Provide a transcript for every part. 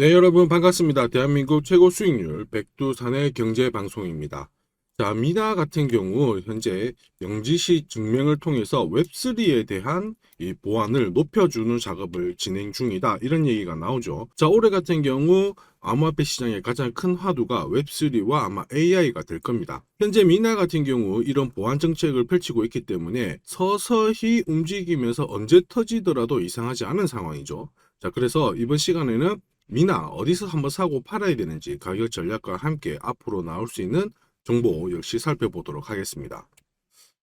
네, 여러분 반갑습니다. 대한민국 최고 수익률 백두산의 경제 방송입니다. 자, 미나 같은 경우 현재 영지시 증명을 통해서 웹3에 대한 이 보안을 높여주는 작업을 진행 중이다. 이런 얘기가 나오죠. 자, 올해 같은 경우 암호화폐 시장의 가장 큰 화두가 웹3와 아마 AI가 될 겁니다. 현재 미나 같은 경우 이런 보안 정책을 펼치고 있기 때문에 서서히 움직이면서 언제 터지더라도 이상하지 않은 상황이죠. 자, 그래서 이번 시간에는 미나 어디서 한번 사고 팔아야 되는지 가격 전략과 함께 앞으로 나올 수 있는 정보 역시 살펴보도록 하겠습니다.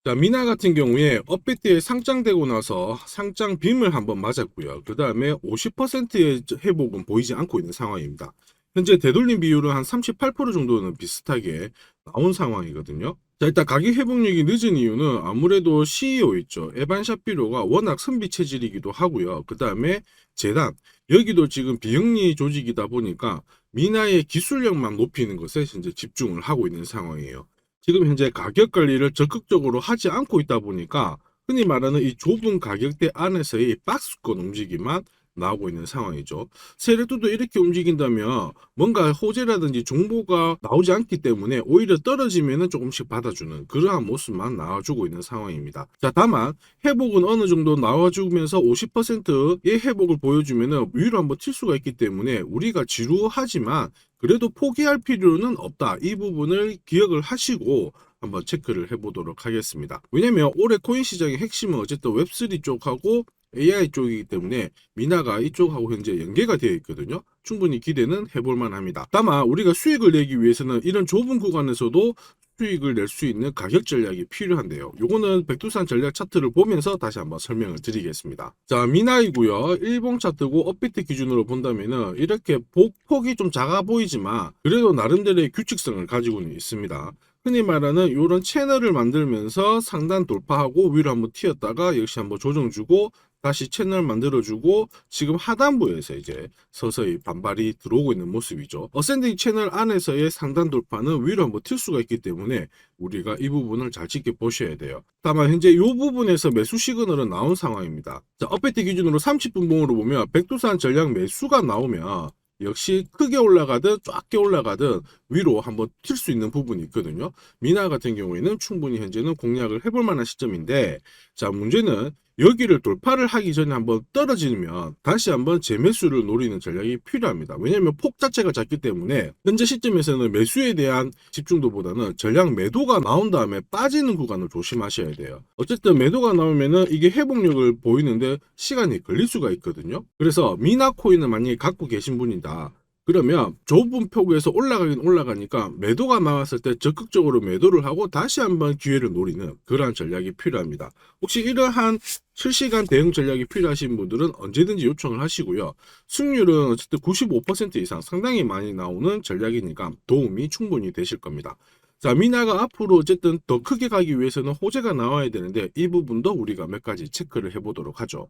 자, 미나 같은 경우에 업비트에 상장되고 나서 상장 빔을 한번 맞았고요. 그 다음에 50%의 회복은 보이지 않고 있는 상황입니다. 현재 되돌림 비율은 한 38% 정도는 비슷하게 나온 상황이거든요. 자, 일단 가격 회복력이 늦은 이유는 아무래도 CEO 있죠. 에반 샤피로가 워낙 선비 체질이기도 하고요. 그 다음에 재단, 여기도 지금 비영리 조직이다 보니까 미나의 기술력만 높이는 것에 현재 집중을 하고 있는 상황이에요. 지금 현재 가격 관리를 적극적으로 하지 않고 있다 보니까 흔히 말하는 이 좁은 가격대 안에서의 박스권 움직임만 나오고 있는 상황이죠. 세력들도 이렇게 움직인다면 뭔가 호재라든지 정보가 나오지 않기 때문에 오히려 떨어지면은 조금씩 받아주는 그러한 모습만 나와주고 있는 상황입니다. 자, 다만 회복은 어느 정도 나와주면서 50%의 회복을 보여주면은 위로 한번 튈 수가 있기 때문에 우리가 지루하지만 그래도 포기할 필요는 없다. 이 부분을 기억을 하시고 한번 체크를 해보도록 하겠습니다. 왜냐면 올해 코인 시장의 핵심은 어쨌든 웹3 쪽하고 AI 쪽이기 때문에 미나가 이쪽하고 현재 연계가 되어 있거든요. 충분히 기대는 해볼만 합니다. 다만 우리가 수익을 내기 위해서는 이런 좁은 구간에서도 수익을 낼 수 있는 가격 전략이 필요한데요. 요거는 백두산 전략 차트를 보면서 다시 한번 설명을 드리겠습니다. 자, 미나이고요. 일봉 차트고 업비트 기준으로 본다면은 이렇게 복폭이 좀 작아 보이지만 그래도 나름대로의 규칙성을 가지고는 있습니다. 흔히 말하는 이런 채널을 만들면서 상단 돌파하고 위로 한번 튀었다가 역시 한번 조정 주고 다시 채널 만들어주고 지금 하단부에서 이제 서서히 반발이 들어오고 있는 모습이죠. 어센딩 채널 안에서의 상단 돌파는 위로 한번 튈 수가 있기 때문에 우리가 이 부분을 잘 지켜보셔야 돼요. 다만 현재 이 부분에서 매수 시그널은 나온 상황입니다. 자, 업베트 기준으로 30분봉으로 보면 백두산 전략 매수가 나오면 역시 크게 올라가든 작게 올라가든 위로 한번 튈 수 있는 부분이 있거든요. 미나 같은 경우에는 충분히 현재는 공략을 해볼 만한 시점인데 자 문제는 여기를 돌파를 하기 전에 한번 떨어지면 다시 한번 재매수를 노리는 전략이 필요합니다. 왜냐하면 폭 자체가 작기 때문에 현재 시점에서는 매수에 대한 집중도보다는 전략 매도가 나온 다음에 빠지는 구간을 조심하셔야 돼요. 어쨌든 매도가 나오면은 이게 회복력을 보이는데 시간이 걸릴 수가 있거든요. 그래서 미나 코인을 만약에 갖고 계신 분이다. 그러면 좁은 폭에서 올라가긴 올라가니까 매도가 나왔을 때 적극적으로 매도를 하고 다시 한번 기회를 노리는 그러한 전략이 필요합니다. 혹시 이러한 실시간 대응 전략이 필요하신 분들은 언제든지 요청을 하시고요. 승률은 어쨌든 95% 이상 상당히 많이 나오는 전략이니까 도움이 충분히 되실 겁니다. 자, 미나가 앞으로 어쨌든 더 크게 가기 위해서는 호재가 나와야 되는데 이 부분도 우리가 몇 가지 체크를 해보도록 하죠.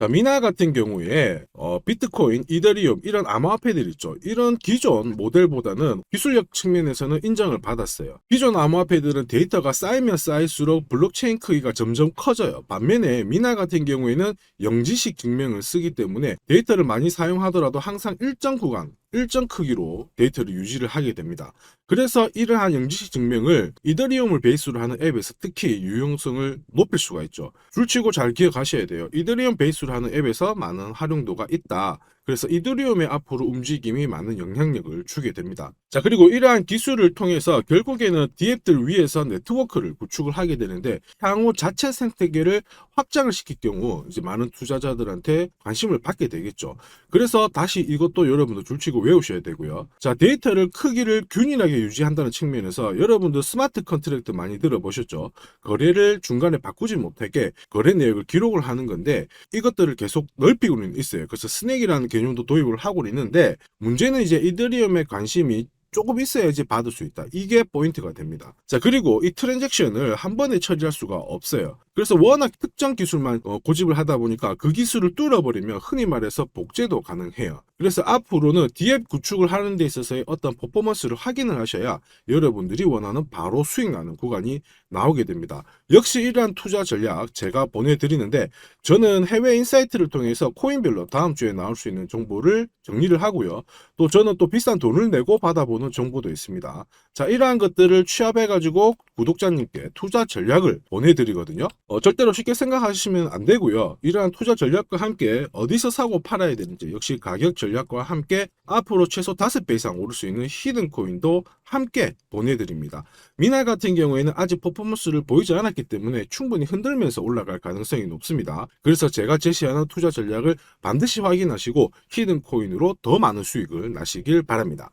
자, 미나 같은 경우에 어, 비트코인, 이더리움 이런 암호화폐들 있죠. 이런 기존 모델보다는 기술력 측면에서는 인정을 받았어요. 기존 암호화폐들은 데이터가 쌓이면 쌓일수록 블록체인 크기가 점점 커져요. 반면에 미나 같은 경우에는 영지식 증명을 쓰기 때문에 데이터를 많이 사용하더라도 항상 일정 구간 일정 크기로 데이터를 유지를 하게 됩니다. 그래서 이러한 영지식 증명을 이더리움을 베이스로 하는 앱에서 특히 유용성을 높일 수가 있죠. 줄치고 잘 기억하셔야 돼요. 이더리움 베이스로 하는 앱에서 많은 활용도가 있다. 그래서 이더리움의 앞으로 움직임이 많은 영향력을 주게 됩니다. 자, 그리고 이러한 기술을 통해서 결국에는 디앱들 위에서 네트워크를 구축을 하게 되는데 향후 자체 생태계를 확장을 시킬 경우 이제 많은 투자자들한테 관심을 받게 되겠죠. 그래서 다시 이것도 여러분들 줄치고 외우셔야 되고요. 자, 데이터를 크기를 균일하게 유지한다는 측면에서 여러분들 스마트 컨트랙트 많이 들어보셨죠? 거래를 중간에 바꾸지 못하게 거래 내역을 기록을 하는 건데 이것들을 계속 넓히고는 있어요. 그래서 스낵이라는 개 념도 도입을 하고 있는데 문제는 이제 이더리움의 관심이 조금 있어야지 받을 수 있다. 이게 포인트가 됩니다. 자, 그리고 이 트랜잭션을 한 번에 처리할 수가 없어요. 그래서 워낙 특정 기술만 어, 고집을 하다 보니까 그 기술을 뚫어버리면 흔히 말해서 복제도 가능해요. 그래서 앞으로는 디앱 구축을 하는 데 있어서의 어떤 퍼포먼스를 확인을 하셔야 여러분들이 원하는 바로 수익 나는 구간이 나오게 됩니다. 역시 이러한 투자 전략 제가 보내드리는데 저는 해외 인사이트를 통해서 코인별로 다음 주에 나올 수 있는 정보를 정리를 하고요. 또 저는 또 비싼 돈을 내고 받아보는 정보도 있습니다. 자, 이러한 것들을 취합해가지고 구독자님께 투자 전략을 보내드리거든요. 어, 절대로 쉽게 생각하시면 안 되고요. 이러한 투자 전략과 함께 어디서 사고 팔아야 되는지 역시 가격 전략과 함께 앞으로 최소 5배 이상 오를 수 있는 히든 코인도 함께 보내드립니다. 미날 같은 경우에는 아직 퍼포먼스를 보이지 않았기 때문에 충분히 흔들면서 올라갈 가능성이 높습니다. 그래서 제가 제시하는 투자 전략을 반드시 확인하시고 히든 코인으로 더 많은 수익을 나시길 바랍니다.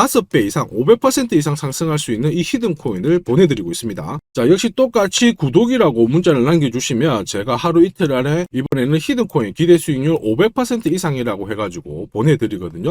5배 이상, 500% 이상 상승할 수 있는 이 히든 코인을 보내드리고 있습니다. 자, 역시 똑같이 구독이라고 문자를 남겨주시면 제가 하루 이틀 안에 이번에는 히든 코인 기대 수익률 500% 이상이라고 해가지고 보내드리거든요.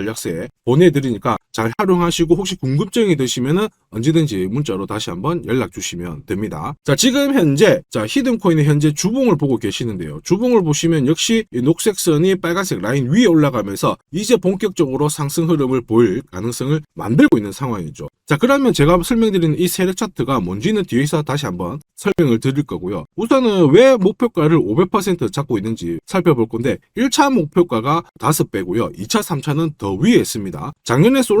서에 보내드리니까 잘 활용하시고 혹시 궁금증이 드시면은 언제든지 문자로 다시 한번 연락 주시면 됩니다. 자, 지금 현재 자, 히든 코인의 현재 주봉을 보고 계시는데요. 주봉을 보시면 역시 이 녹색 선이 빨간색 라인 위에 올라가면서 이제 본격적으로 상승 흐름을 보일 가능성을 만들고 있는 상황이죠. 자, 그러면 제가 설명드리는 이 세력 차트가 뭔지는 뒤에서 다시 한번 설명을 드릴 거고요. 우선은 왜 목표가를 500% 잡고 있는지 살펴볼 건데 1차 목표가가 5배고요. 2차, 3차는 더 위에 있습니다. 작년에 솔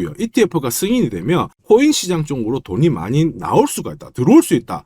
요. ETF가 승인이 되면 코인 시장 쪽으로 돈이 많이 나올 수가 있다. 들어올 수 있다.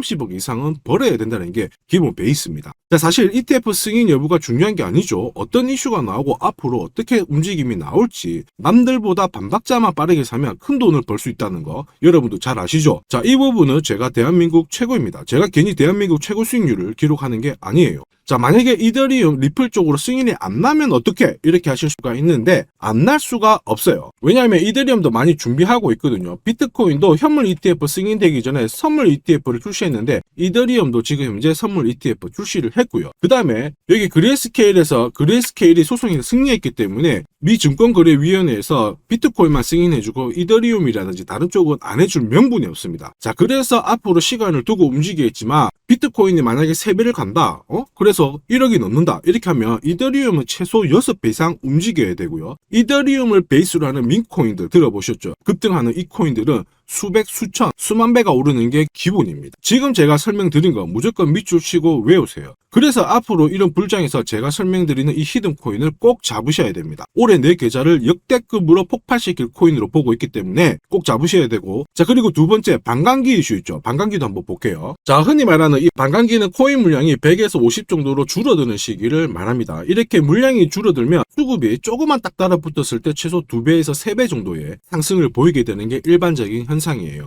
30억 이상은 벌어야 된다는 게 기본 베이스입니다. 자, 사실 ETF 승인 여부가 중요한 게 아니죠. 어떤 이슈가 나오고 앞으로 어떻게 움직임이 나올지 남들보다 반박자만 빠르게 사면 큰 돈을 벌 수 있다는 거 여러분도 잘 아시죠? 자, 이 부분은 제가 대한민국 최고입니다. 제가 괜히 대한민국 최고 수익률을 기록하는 게 아니에요. 자, 만약에 이더리움 리플 쪽으로 승인이 안 나면 어떻게 이렇게 하실 수가 있는데 안 날 수가 없어요. 왜냐하면 이더리움도 많이 준비하고 있거든요. 비트코인도 현물 ETF 승인되기 전에 선물 ETF를 출시 했는데 이더리움도 지금 현재 선물 ETF 출시를 했고요. 그 다음에 여기 그레이스케일에서 그레이스케일이 소송에서 승리했기 때문에 미 증권거래위원회에서 비트코인만 승인해주고 이더리움이라든지 다른 쪽은 안 해줄 명분이 없습니다. 자, 그래서 앞으로 시간을 두고 움직이겠지만 비트코인이 만약에 3배를 간다, 어? 그래서 1억이 넘는다. 이렇게 하면 이더리움은 최소 6배 이상 움직여야 되고요. 이더리움을 베이스로 하는 민코인들 들어보셨죠? 급등하는 이 코인들은 수백, 수천, 수만 배가 오르는 게 기본입니다. 지금 제가 설명드린 거 무조건 밑줄 치고 외우세요. 그래서 앞으로 이런 불장에서 제가 설명드리는 이 히든 코인을 꼭 잡으셔야 됩니다. 올해 내 계좌를 역대급으로 폭발시킬 코인으로 보고 있기 때문에 꼭 잡으셔야 되고 자 그리고 두 번째 반감기 이슈 있죠. 반감기도 한번 볼게요. 자 흔히 말하는 이 반감기는 코인 물량이 100에서 50 정도로 줄어드는 시기를 말합니다. 이렇게 물량이 줄어들면 수급이 조금만 딱 달라붙었을 때 최소 2배에서 3배 정도의 상승을 보이게 되는 게 일반적인 현상이에요.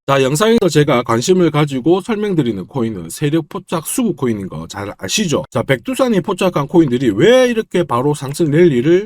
자, 영상에서 제가 관심을 가지고 설명드리는 코인은 세력 포착 수급 코인인 거 잘 아시죠? 자, 백두산이 포착한 코인들이 왜 이렇게 바로 상승 랠리를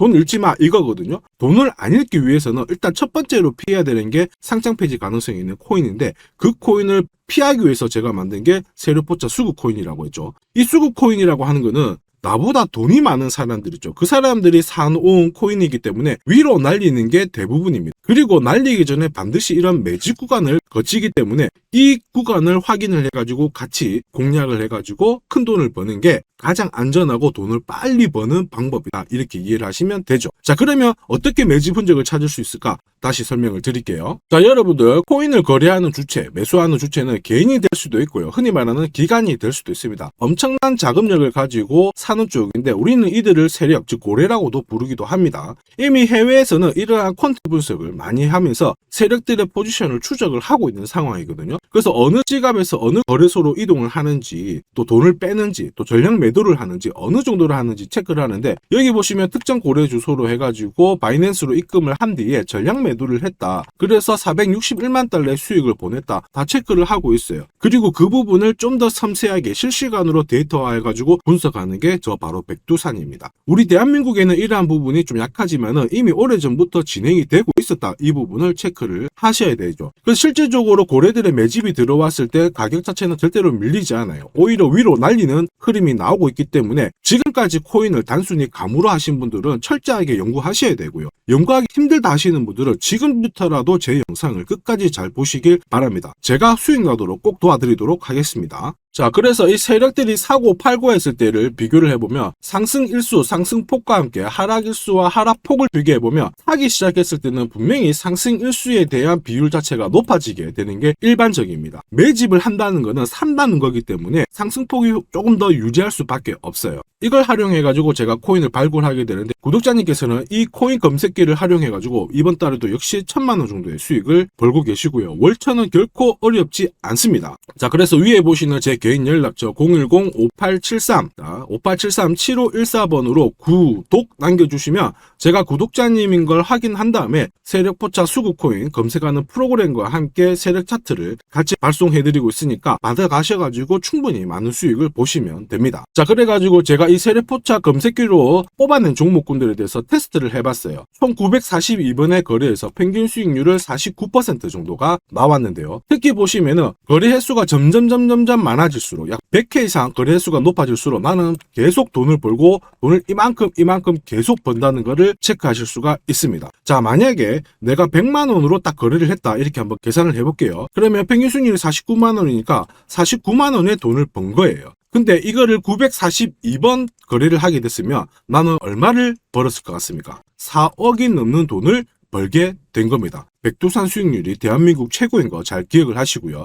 돈 잃지 마 이거거든요. 돈을 안 잃기 위해서는 일단 첫 번째로 피해야 되는 게 상장 폐지 가능성이 있는 코인인데 그 코인을 피하기 위해서 제가 만든 게 세력포차 수급 코인이라고 했죠. 이 수급 코인이라고 하는 거는 나보다 돈이 많은 사람들이죠. 그 사람들이 사놓은 코인이기 때문에 위로 날리는 게 대부분입니다. 그리고 날리기 전에 반드시 이런 매직 구간을 거치기 때문에 이 구간을 확인을 해가지고 같이 공략을 해가지고 큰 돈을 버는 게 가장 안전하고 돈을 빨리 버는 방법이다. 이렇게 이해를 하시면 되죠. 자, 그러면 어떻게 매집 흔적을 찾을 수 있을까? 다시 설명을 드릴게요. 자, 여러분들 코인을 거래하는 주체, 매수하는 주체는 개인이 될 수도 있고요. 흔히 말하는 기관이 될 수도 있습니다. 엄청난 자금력을 가지고 사는 쪽인데 우리는 이들을 세력, 즉 고래라고도 부르기도 합니다. 이미 해외에서는 이러한 퀀트 분석을 많이 하면서 세력들의 포지션을 추적을 하고 있는 상황이거든요. 그래서 어느 지갑에서 어느 거래소로 이동을 하는지, 또 돈을 빼는지, 또 전략 매도를 하는지, 어느 정도를 하는지 체크를 하는데 여기 보시면 특정 거래 주소로 해가지고 바이낸스로 입금을 한 뒤에 전략 매도 를 했다. 그래서 461만 달러의 수익을 보냈다. 다 체크를 하고 있어요. 그리고 그 부분을 좀 더 섬세하게 실시간으로 데이터화해가지고 분석하는 게 저 바로 백두산입니다. 우리 대한민국에는 이러한 부분이 좀 약하지만은 이미 오래전부터 진행이 되고 있었다. 이 부분을 체크를 하셔야 되죠. 그래서 실질적으로 고래들의 매집이 들어왔을 때 가격 자체는 절대로 밀리지 않아요. 오히려 위로 날리는 흐름이 나오고 있기 때문에 지금까지 코인을 단순히 감으로 하신 분들은 철저하게 연구하셔야 되고요. 연구하기 힘들다 하시는 분들은 지금부터라도 제 영상을 끝까지 잘 보시길 바랍니다. 제가 수익 나도록 꼭 도와드리도록 하겠습니다. 자, 그래서 이 세력들이 사고 팔고 했을 때를 비교를 해보면 상승 일수, 상승폭과 함께 하락 일수와 하락폭을 비교해보면 사기 시작했을 때는 분명히 상승 일수에 대한 비율 자체가 높아지게 되는 게 일반적입니다. 매집을 한다는 것은 산다는 거기 때문에 상승폭이 조금 더 유지할 수밖에 없어요. 이걸 활용해가지고 제가 코인을 발굴하게 되는데 구독자님께서는 이 코인 검색기를 활용해가지고 이번 달에도 역시 천만 원 정도의 수익을 벌고 계시고요. 월천은 결코 어렵지 않습니다. 자, 그래서 위에 보시는 제 개인 연락처 010-5873, 5873-7514번으로 구독 남겨주시면 제가 구독자님인 걸 확인한 다음에 세력포차 수급코인 검색하는 프로그램과 함께 세력 차트를 같이 발송해드리고 있으니까 받아가셔가지고 충분히 많은 수익을 보시면 됩니다. 자, 그래가지고 제가 이 세력포차 검색기로 뽑아낸 종목군들에 대해서 테스트를 해봤어요. 총 942번의 거래에서 평균 수익률을 49% 정도가 나왔는데요. 특히 보시면은 거래 횟수가 점점 점점점 많아 질수록 약 100회 이상 거래 횟수가 높아질수록 나는 계속 돈을 벌고 돈을 이만큼 이만큼 계속 번다는 거를 체크하실 수가 있습니다. 자, 만약에 내가 100만 원으로 딱 거래를 했다. 이렇게 한번 계산을 해볼게요. 그러면 평균 수익률이 49만 원이니까 49만 원의 돈을 번 거예요. 근데 이거를 942번 거래를 하게 됐으면 나는 얼마를 벌었을 것 같습니까? 4억이 넘는 돈을 벌게 된 겁니다. 백두산 수익률이 대한민국 최고인 거 잘 기억을 하시고요.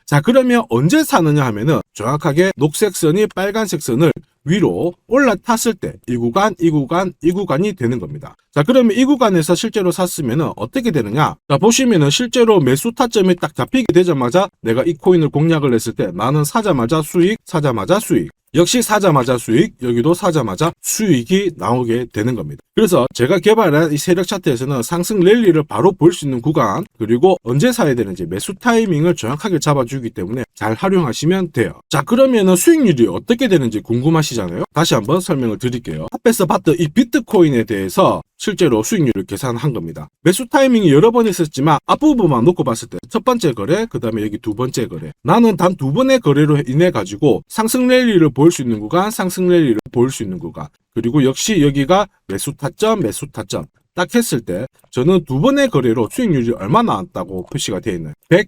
자, 그러면 언제 사느냐 하면은 정확하게 녹색 선이 빨간색 선을 위로 올라탔을 때 이 구간, 이 구간, 이 구간이 되는 겁니다. 자, 그러면 이 구간에서 실제로 샀으면은 어떻게 되느냐? 자, 보시면은 실제로 매수 타점이 딱 잡히게 되자마자 내가 이 코인을 공략을 했을 때 나는 사자마자 수익, 사자마자 수익. 역시 사자마자 수익, 여기도 사자마자 수익이 나오게 되는 겁니다. 그래서 제가 개발한 이 세력 차트에서는 상승 랠리를 바로 볼 수 있는 구간, 그리고 언제 사야 되는지 매수 타이밍을 정확하게 잡아주기 주기 때문에 잘 활용하시면 돼요. 자 그러면은 수익률이 어떻게 되는지 궁금하시잖아요. 다시 한번 설명을 드릴게요. 앞에서 봤던 이 비트코인에 대해서 실제로 수익률을 계산한 겁니다. 매수 타이밍이 여러 번 있었지만 앞부분만 놓고 봤을 때 첫 번째 거래, 그 다음에 여기 두 번째 거래. 나는 단 두 번의 거래로 인해 가지고 상승 랠리를 볼수 있는 구간, 상승 랠리를 볼수 있는 구간. 그리고 역시 여기가 매수 타점, 매수 타점. 딱 했을 때 저는 두 번의 거래로 수익률이 얼마 나왔다고 표시가 되어 있는 100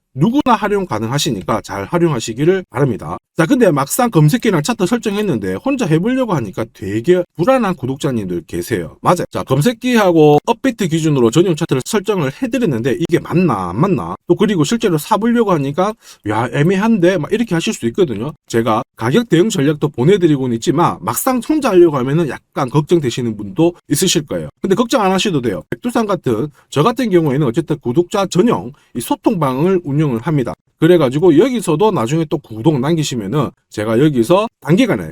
누구나 활용 가능하시니까 잘 활용하시기를 바랍니다. 자, 근데 막상 검색기랑 차트 설정했는데 혼자 해보려고 하니까 되게 불안한 구독자님들 계세요. 맞아요. 자, 검색기하고 업비트 기준으로 전용 차트를 설정을 해드렸는데 이게 맞나 안 맞나? 또 그리고 실제로 사보려고 하니까 야 애매한데 막 이렇게 하실 수 있거든요. 제가 가격 대응 전략도 보내드리고는 있지만 막상 혼자 하려고 하면은 약간 걱정되시는 분도 있으실 거예요. 근데 걱정 안 하셔도 돼요. 백두산 같은 저 같은 경우에는 어쨌든 구독자 전용 이 소통방을 운영을 합니다. 그래가지고 여기서도 나중에 또 구독 남기시면은 제가 여기서 단기간에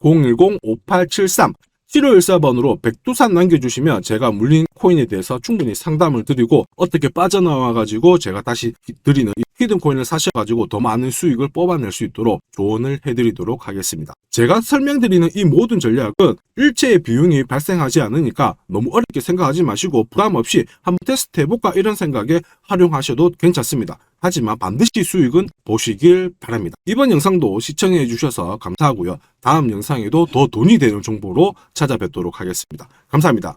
010-5873 7514번으로 백두산 남겨주시면 제가 물린 코인에 대해서 충분히 상담을 드리고 어떻게 빠져나와가지고 제가 다시 드리는 이 히든 코인을 사셔가지고 더 많은 수익을 뽑아낼 수 있도록 조언을 해드리도록 하겠습니다. 제가 설명드리는 이 모든 전략은 일체의 비용이 발생하지 않으니까 너무 어렵게 생각하지 마시고 부담 없이 한번 테스트 해볼까 이런 생각에 활용하셔도 괜찮습니다. 하지만 반드시 수익은 보시길 바랍니다. 이번 영상도 시청해 주셔서 감사하고요. 다음 영상에도 더 돈이 되는 정보로 찾아뵙도록 하겠습니다. 감사합니다.